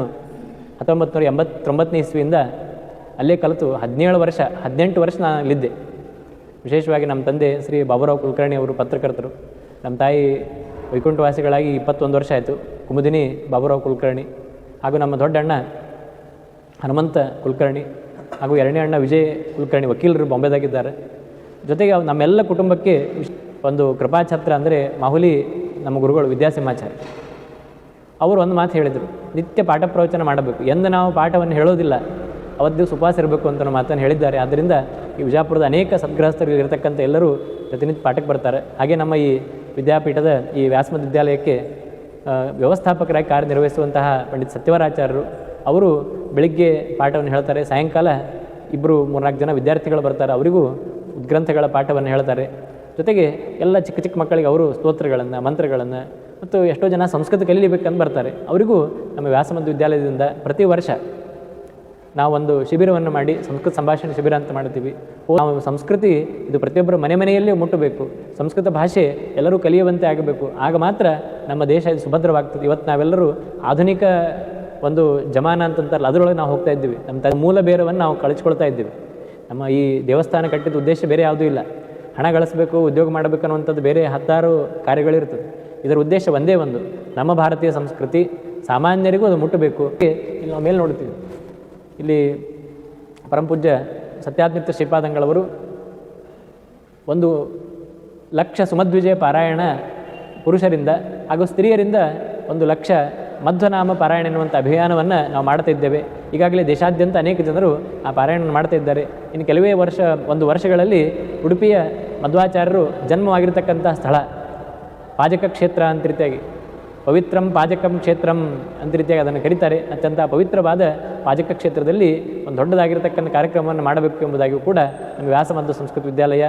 ಹತ್ತೊಂಬತ್ತು ನೂರ ಎಂಬತ್ತೊಂಬತ್ತನೇ ಇಸ್ವಿಯಿಂದ ಅಲ್ಲೇ ಕಲಿತು ಹದಿನೇಳು ವರ್ಷ, ಹದಿನೆಂಟು ವರ್ಷ ನಾನು ಅಲ್ಲಿದ್ದೆ ವಿಶೇಷವಾಗಿ ನಮ್ಮ ತಂದೆ ಶ್ರೀ ಬಾಬುರಾವ್ ಕುಲಕರ್ಣಿ ಅವರು ಪತ್ರಕರ್ತರು. ನಮ್ಮ ತಾಯಿ ವೈಕುಂಠವಾಸಿಗಳಾಗಿ ಇಪ್ಪತ್ತೊಂದು ವರ್ಷ ಆಯಿತು. ಕುಮುದಿನಿ ಬಾಬುರಾವ್ ಕುಲಕರ್ಣಿ ಹಾಗೂ ನಮ್ಮ ದೊಡ್ಡ ಅಣ್ಣ ಹನುಮಂತ ಕುಲಕರ್ಣಿ ಹಾಗೂ ಎರಡನೇ ಅಣ್ಣ ವಿಜಯ್ ಕುಲಕರ್ಣಿ ವಕೀಲರು ಬಾಂಬೆದಾಗಿದ್ದಾರೆ. ಜೊತೆಗೆ ನಮ್ಮೆಲ್ಲ ಕುಟುಂಬಕ್ಕೆ ಒಂದು ಕೃಪಾಛತ್ರ ಅಂದರೆ ಮಾಹುಲಿ ನಮ್ಮ ಗುರುಗಳು ವಿದ್ಯಾಸಿಂಹಾಚಾರ್ಯ. ಅವರು ಒಂದು ಮಾತು ಹೇಳಿದರು, ನಿತ್ಯ ಪಾಠ ಪ್ರವಚನ ಮಾಡಬೇಕು. ಎಂದು ನಾವು ಪಾಠವನ್ನು ಹೇಳೋದಿಲ್ಲ. ಅವತ್ತು ದಿವಸ ಉಪವಾಸ ಇರಬೇಕು ಅಂತ ಮಾತನ್ನು ಹೇಳಿದ್ದಾರೆ. ಆದ್ದರಿಂದ ಈ ವಿಜಾಪುರದ ಅನೇಕ ಸದ್ಗ್ರಹಸ್ಥರು ಇರತಕ್ಕಂಥ ಎಲ್ಲರೂ ಪ್ರತಿನಿತ್ಯ ಪಾಠಕ್ಕೆ ಬರ್ತಾರೆ. ಹಾಗೆ ನಮ್ಮ ಈ ವಿದ್ಯಾಪೀಠದ ಈ ವ್ಯಾಸಮದ ವಿದ್ಯಾಲಯಕ್ಕೆ ವ್ಯವಸ್ಥಾಪಕರಾಗಿ ಕಾರ್ಯನಿರ್ವಹಿಸುವಂತಹ ಪಂಡಿತ್ ಸತ್ಯವರಾಚಾರ್ಯರು ಅವರು ಬೆಳಿಗ್ಗೆ ಪಾಠವನ್ನು ಹೇಳ್ತಾರೆ. ಸಾಯಂಕಾಲ ಇಬ್ಬರು ಮೂರ್ನಾಲ್ಕು ಜನ ವಿದ್ಯಾರ್ಥಿಗಳು ಬರ್ತಾರೆ. ಅವರಿಗೂ ಉದ್ಗ್ರಂಥಗಳ ಪಾಠವನ್ನು ಹೇಳ್ತಾರೆ. ಜೊತೆಗೆ ಎಲ್ಲ ಚಿಕ್ಕ ಚಿಕ್ಕ ಮಕ್ಕಳಿಗೆ ಅವರು ಸ್ತೋತ್ರಗಳನ್ನು, ಮಂತ್ರಗಳನ್ನು ಮತ್ತು ಎಷ್ಟೋ ಜನ ಸಂಸ್ಕೃತ ಕಲೀಬೇಕಂತ ಬರ್ತಾರೆ. ಅವರಿಗೂ ನಮ್ಮ ವ್ಯಾಸಮಂದ ವಿದ್ಯಾಲಯದಿಂದ ಪ್ರತಿ ವರ್ಷ ನಾವೊಂದು ಶಿಬಿರವನ್ನು ಮಾಡಿ ಸಂಸ್ಕೃತ ಸಂಭಾಷಣೆ ಶಿಬಿರ ಅಂತ ಮಾಡ್ತೀವಿ ನಾವು ಸಂಸ್ಕೃತಿ, ಇದು ಪ್ರತಿಯೊಬ್ಬರ ಮನೆ ಮನೆಯಲ್ಲೇ ಮುಟ್ಟಬೇಕು. ಸಂಸ್ಕೃತ ಭಾಷೆ ಎಲ್ಲರೂ ಕಲಿಯುವಂತೆ ಆಗಬೇಕು. ಆಗ ಮಾತ್ರ ನಮ್ಮ ದೇಶ ಇದು ಸುಭದ್ರವಾಗ್ತದೆ. ಇವತ್ತು ನಾವೆಲ್ಲರೂ ಆಧುನಿಕ ಒಂದು ಜಮಾನ ಅಂತಂತಾರಲ್ಲ ಅದರೊಳಗೆ ನಾವು ಹೋಗ್ತಾ ಇದ್ದೀವಿ. ನಮ್ಮ ತ, ಮೂಲ ಬೇರವನ್ನು ನಾವು ಕಳಿಸ್ಕೊಳ್ತಾ ಇದ್ದೀವಿ. ನಮ್ಮ ಈ ದೇವಸ್ಥಾನ ಕಟ್ಟಿದ ಉದ್ದೇಶ ಬೇರೆ ಯಾವುದೂ ಇಲ್ಲ. ಹಣ ಗಳಿಸಬೇಕು, ಉದ್ಯೋಗ ಮಾಡಬೇಕು ಅನ್ನುವಂಥದ್ದು ಬೇರೆ ಹತ್ತಾರು ಕಾರ್ಯಗಳಿರ್ತದೆ ಇದರ ಉದ್ದೇಶ ಒಂದೇ ಒಂದು. ನಮ್ಮ ಭಾರತೀಯ ಸಂಸ್ಕೃತಿ, ಸಾಮಾನ್ಯರಿಗೂ ಅದು ಮುಟ್ಟಬೇಕು. ಇಲ್ಲಿ ನಾವು ಮೇಲೆ ನೋಡ್ತೀವಿ ಇಲ್ಲಿ ಪರಂಪೂಜ್ಯ ಸತ್ಯಾತ್ಮಿತ್ರ ಶ್ರೀಪಾದಂಗಳವರು ಒಂದು ಲಕ್ಷ ಸುಮಧ್ವಿಜಯ ಪಾರಾಯಣ ಪುರುಷರಿಂದ ಹಾಗೂ ಸ್ತ್ರೀಯರಿಂದ ಒಂದು ಲಕ್ಷ ಮಧ್ವನಾಮ ಪಾರಾಯಣ ಎನ್ನುವಂಥ ಅಭಿಯಾನವನ್ನು ನಾವು ಮಾಡ್ತಾ ಇದ್ದೇವೆ. ಈಗಾಗಲೇ ದೇಶಾದ್ಯಂತ ಅನೇಕ ಜನರು ಆ ಪಾರಾಯಣ ಮಾಡ್ತಾ ಇದ್ದಾರೆ. ಇನ್ನು ಕೆಲವೇ ವರ್ಷ, ಒಂದು ವರ್ಷಗಳಲ್ಲಿ ಉಡುಪಿಯ ಮಧ್ವಾಚಾರ್ಯರು ಜನ್ಮವಾಗಿರ್ತಕ್ಕಂಥ ಸ್ಥಳ, ಪಾಜಕ ಕ್ಷೇತ್ರ ಅಂತ ರೀತಿಯಾಗಿ. ಪವಿತ್ರಂ ಪಾಜಕಂ ಕ್ಷೇತ್ರಂ ಅಂತ ರೀತಿಯಾಗಿ ಅದನ್ನು ಕರೀತಾರೆ. ಅತ್ಯಂತ ಪವಿತ್ರವಾದ ಪಾಜಕ ಕ್ಷೇತ್ರದಲ್ಲಿ ಒಂದು ದೊಡ್ಡದಾಗಿರತಕ್ಕಂಥ ಕಾರ್ಯಕ್ರಮವನ್ನು ಮಾಡಬೇಕು ಎಂಬುದಾಗಿಯೂ ಕೂಡ ನಮ್ಮ ವ್ಯಾಸಮಧ್ವ ಸಂಸ್ಕೃತ ವಿದ್ಯಾಲಯ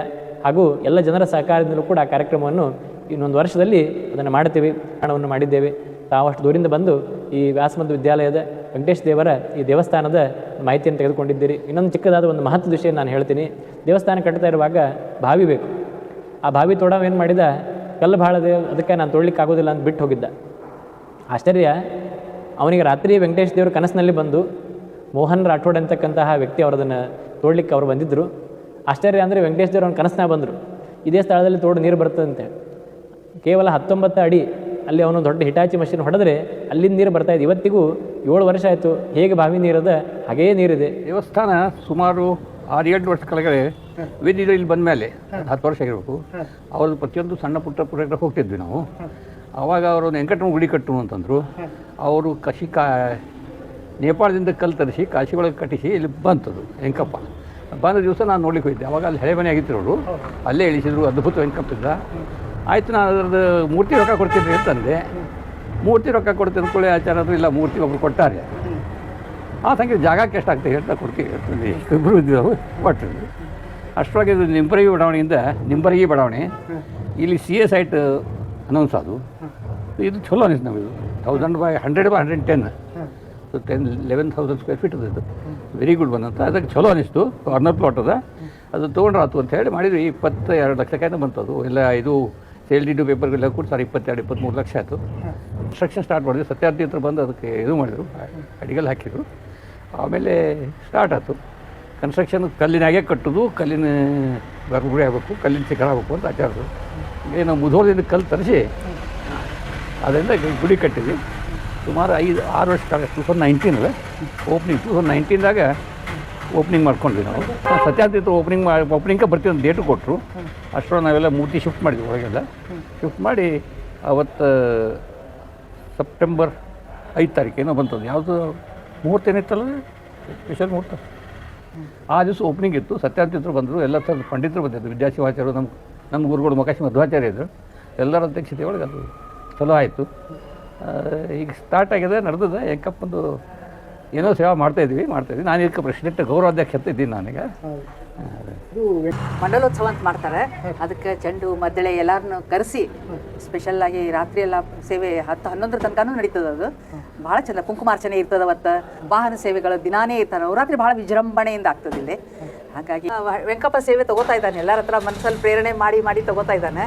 ಹಾಗೂ ಎಲ್ಲ ಜನರ ಸಹಕಾರದಿಂದಲೂ ಕೂಡ ಆ ಕಾರ್ಯಕ್ರಮವನ್ನು ಇನ್ನೊಂದು ವರ್ಷದಲ್ಲಿ ಅದನ್ನು ಮಾಡ್ತೀವಿ ಹಣವನ್ನು ಮಾಡಿದ್ದೇವೆ. ತಾವಷ್ಟು ದೂರಿಂದ ಬಂದು ಈ ವ್ಯಾಸಮಂದ ವಿದ್ಯಾಲಯದ ವೆಂಕಟೇಶ್ ದೇವರ ಈ ದೇವಸ್ಥಾನದ ಮಾಹಿತಿಯನ್ನು ತೆಗೆದುಕೊಂಡಿದ್ದೀರಿ. ಇನ್ನೊಂದು ಚಿಕ್ಕದಾದ ಒಂದು ಮಹತ್ವದ ವಿಷಯ ನಾನು ಹೇಳ್ತೀನಿ. ದೇವಸ್ಥಾನ ಕಟ್ತಾ ಇರುವಾಗ ಬಾವಿ ಬೇಕು. ಆ ಬಾವಿ ತೋಡ ಏನು ಮಾಡಿದ ಕಲ್ಲು ಭಾಳ ಇದೆ ಅದಕ್ಕೆ ನಾನು ತೊಡ್ಲಿಕ್ಕೆ ಆಗೋದಿಲ್ಲ ಅಂತ ಬಿಟ್ಟು ಹೋಗಿದ್ದ. ಆಶ್ಚರ್ಯ, ಅವನಿಗೆ ರಾತ್ರಿ ವೆಂಕಟೇಶ್ ದೇವರು ಕನಸಿನಲ್ಲಿ ಬಂದು ಮೋಹನ್ ರಾಠೋಡ್ ಅಂತಕ್ಕಂತಹ ವ್ಯಕ್ತಿ ಅವರದನ್ನು ತೋಡ್ಲಿಕ್ಕೆ ಅವರು ಬಂದಿದ್ದರು ಆಶ್ಚರ್ಯ ಅಂದರೆ ವೆಂಕಟೇಶ್ ದೇವರು ಅವ್ನ ಕನಸನ್ನ ಬಂದರು. ಇದೇ ಸ್ಥಳದಲ್ಲಿ ತೋಡು ನೀರು ಬರ್ತದಂತೆ ಕೇವಲ ಹತ್ತೊಂಬತ್ತು ಅಡಿ ಅಲ್ಲಿ ಅವನು ದೊಡ್ಡ ಹಿಟಾಚಿ ಮಷೀನ್ ಹೊಡೆದ್ರೆ ಅಲ್ಲಿಂದ ನೀರು ಬರ್ತಾ ಇದೆ. ಇವತ್ತಿಗೂ ಏಳು ವರ್ಷ ಆಯಿತು, ಹೇಗೆ ಬಾವಿ ನೀರದ ಹಾಗೇ ನೀರಿದೆ. ದೇವಸ್ಥಾನ ಸುಮಾರು ಆರು ಏಳು ವರ್ಷ ಕೆಳಗಡೆ ವಿದ್ಯುತ್ ಇಲ್ಲಿ ಬಂದ ಮೇಲೆ ಹತ್ತು ವರ್ಷ ಆಗಿರ್ಬೇಕು ಅವ್ರದ್ದು ಪ್ರತಿಯೊಂದು ಸಣ್ಣ ಪುಟ್ಟ ಪುಟ್ಟ ಹೋಗ್ತಿದ್ವಿ ನಾವು. ಆವಾಗ ಅವರು ವೆಂಕಟರಮಣ ಗುಡಿ ಕಟ್ಟು ಅಂತಂದರು. ಅವರು ಕಶಿ ಕಾ, ನೇಪಾಳದಿಂದ ಕಲ್ಲು ತರಿಸಿ, ಕಾಶಿ ಒಳಗೆ ಕಟ್ಟಿಸಿ ಇಲ್ಲಿ ಬಂತದು, ವೆಂಕಪ್ಪ. ಬಂದ ದಿವಸ ನಾನು ನೋಡ್ಲಿಕ್ಕೆ ಹೋಗಿದ್ದೆ. ಅವಾಗ ಅಲ್ಲಿ ಹಳೆ ಮನೆ ಆಗಿತ್ತು ಅವರು ಅಲ್ಲೇ ಇಳಿಸಿದ್ರು, ಅದ್ಭುತ ವೆಂಕಪ್ಪಿದ್ದ ಆಯಿತು, ನಾನು ಅದರದ್ದು ಮೂರ್ತಿ ರೊಕ್ಕ ಕೊಡ್ತೀನಿ ಅಂತಂದೆ ಮೂರ್ತಿ ರೊಕ್ಕ ಕೊಡ್ತೀನಿ ಅಂದ್ಕೊಳ್ಳಿ ಆಚಾರ ಇಲ್ಲ, ಮೂರ್ತಿ ಒಬ್ಬರು ಕೊಟ್ಟಾರೆ. ಆ ಸಂಖ್ಯೆ ಜಾಗಕ್ಕೆ ಎಷ್ಟಾಗ್ತದೆ ಹೇಳ್ತಾ ಕೊಡ್ತೀವಿ. ಇಬ್ಬರು ಇದ್ದಾವೆ. ಕೊಟ್ಟರು ಅಷ್ಟರೊಳಗೆ ಇದು ನಿಂಬರಗಿ ಬಡಾವಣೆಯಿಂದ ನಿಂಬರಗಿ ಬಡಾವಣೆ. ಇಲ್ಲಿ ಸಿ ಎ ಸೈಟ್ ಅನೌನ್ಸ್ ಅದು. ಇದು ಚಲೋ ಅನಿಸ್ತು ನಮಗೆ ಇದು. Thousand by hundred by hundred ten so ten eleven thousand square feet ಅದು ವೆರಿ ಗುಡ್ ಬಂದಂತ ಅದಕ್ಕೆ ಚಲೋ ಅನಿಸ್ತು. ಕಾರ್ನರ್ ಪ್ಲಾಟ್ ಅದ. ಅದು ತೊಗೊಂಡ್ರೆ ಆತು ಅಂತ ಹೇಳಿ ಮಾಡಿದ್ವಿ ಇಪ್ಪತ್ತ ಎರಡು ಲಕ್ಷಕ್ಕೆ ಬಂತದು. ಎಲ್ಲ ಇದು ಸೇಲ್ ಡಿಡು ಪೇಪರ್ಗೆಲ್ಲ ಕೂಡ ಸರ್ ಇಪ್ಪತ್ತೆರಡು ಇಪ್ಪತ್ತ್ಮೂರು ಲಕ್ಷ ಆಯಿತು. ಕನ್ಸ್ಟ್ರಕ್ಷನ್ ಸ್ಟಾರ್ಟ್ ಮಾಡಿದ್ವಿ ಸತ್ಯಾರ್ಥಿ ಹತ್ರ ಬಂದು ಅದಕ್ಕೆ ಇದು ಮಾಡಿದರು. ಅಡಿಗೆಲ್ಲ ಹಾಕಿದರು. ಆಮೇಲೆ ಸ್ಟಾರ್ಟ್ ಆಯಿತು. ಕನ್ಸ್ಟ್ರಕ್ಷನ್ ಕಲ್ಲಿನಾಗೆ ಕಟ್ಟೋದು, ಕಲ್ಲಿನ ಗರ್ಭಗುಡಿ ಆಗಬೇಕು, ಕಲ್ಲಿನ ಶಿಖರ ಆಗಬೇಕು ಅಂತ ಆಚಾರದು ಏನು ಮುಧೋಳದಿಂದ ಕಲ್ಲು ತರಿಸಿ, ಅದರಿಂದ ಗುಡಿ ಕಟ್ಟಿದ್ವಿ. ಸುಮಾರು ಐದು, ಆರು ವರ್ಷ ಕಾಲ ಟೂ ತೌಸಂಡ್ ನೈನ್ಟೀನಲ್ಲಿ ಓಪ್ನಿಂಗ್ ಟೂ ತೌಸಂಡ್ ನೈನ್ಟೀನ್ದಾಗ ಓಪ್ನಿಂಗ್ ಮಾಡ್ಕೊಂಡ್ವಿ ನಾವು. ಸತ್ಯಾಂತಿತ್ತು ಓಪ್ನಿಂಗ್ ಮಾಡಿ ಓಪ್ನಿಂಗ್ಗೆ ಬರ್ತೀವಿ ಒಂದು ಡೇಟು ಕೊಟ್ಟರು ಅಷ್ಟರಲ್ಲಿ ನಾವೆಲ್ಲ ಮೂರ್ತಿ ಶಿಫ್ಟ್ ಮಾಡಿದ್ವಿ ಹೊರಗೆಲ್ಲ ಶಿಫ್ಟ್ ಮಾಡಿ ಅವತ್ತು ಸೆಪ್ಟೆಂಬರ್ ಐದು ತಾರೀಕೇನೋ ಬಂತದ್ದು ಯಾವುದು ಮುಹೂರ್ತ ಏನಿತ್ತಲ್ಲ ಸ್ಪೆಷಲ್ ಮುಹೂರ್ತ ಆ ದಿವಸ ಓಪನಿಂಗ್ ಇತ್ತು ಸತ್ಯಾಂತಿದ್ರು ಬಂದರು, ಎಲ್ಲ ಥರದ ಪಂಡಿತರು ಬಂದಿದ್ದರು ವಿದ್ಯಾಶಿವಾಚಾರ್ಯರು ನಮ್ಮ ನಮ್ಮ ಗುರುಗಳು ಮಕಾಶಿ ಮಧ್ವಾಚಾರ್ಯ ಇದ್ದರು ಎಲ್ಲರ ಅಧ್ಯಕ್ಷತೆ ಒಳಗೆ ಅದು ಚಲೋ ಆಯಿತು. ಈಗ ಸ್ಟಾರ್ಟ್ ಆಗಿದೆ, ನಡೆದಿದೆ, ಎಂಕಪ್ಪಂದು ಏನೋ ಸೇವಾ ಮಾಡ್ತಾಯಿದ್ವಿ ಮಾಡ್ತಾಯಿದ್ವಿ ನಾನು ಇದಕ್ಕೆ ಪ್ರೆಸಿಡೆಂಟ್ ಗೌರವಾಧ್ಯಕ್ಷ ಅಂತ ಇದ್ದೀನಿ ನಾನೀಗ ಮಂಡಲೋತ್ಸವ ಅಂತ ಮಾಡ್ತಾರೆ. ಅದಕ್ಕೆ ಚೆಂಡು, ಮದ್ದಳೆ ಎಲ್ಲರನ್ನು ಕರೆಸಿ ಸ್ಪೆಷಲ್ ಆಗಿ ರಾತ್ರಿ ಎಲ್ಲ ಸೇವೆ ಹತ್ತು, ಹನ್ನೊಂದರ ತನಕನೂ ನಡೀತದ ಅದು. ಭಾಳ ಚಂದ ಕುಂಕುಮಾರ್ಚನೆ ಇರ್ತದ ಅವತ್ತು. ವಾಹನ ಸೇವೆಗಳು ದಿನಾನೇ ಇರ್ತಾರೆ. ನವರಾತ್ರಿ ಭಾಳ ವಿಜೃಂಭಣೆಯಿಂದ ಆಗ್ತದೆ ಇಲ್ಲಿ. ಹಾಗಾಗಿ ವೆಂಕಪ್ಪ ಸೇವೆ ತಗೋತಾ ಇದ್ದಾನೆ. ಎಲ್ಲರ ಹತ್ರ ಮನಸ್ಸಲ್ಲಿ ಪ್ರೇರಣೆ ಮಾಡಿ ಮಾಡಿ ತಗೋತಾ ಇದ್ದಾನೆ.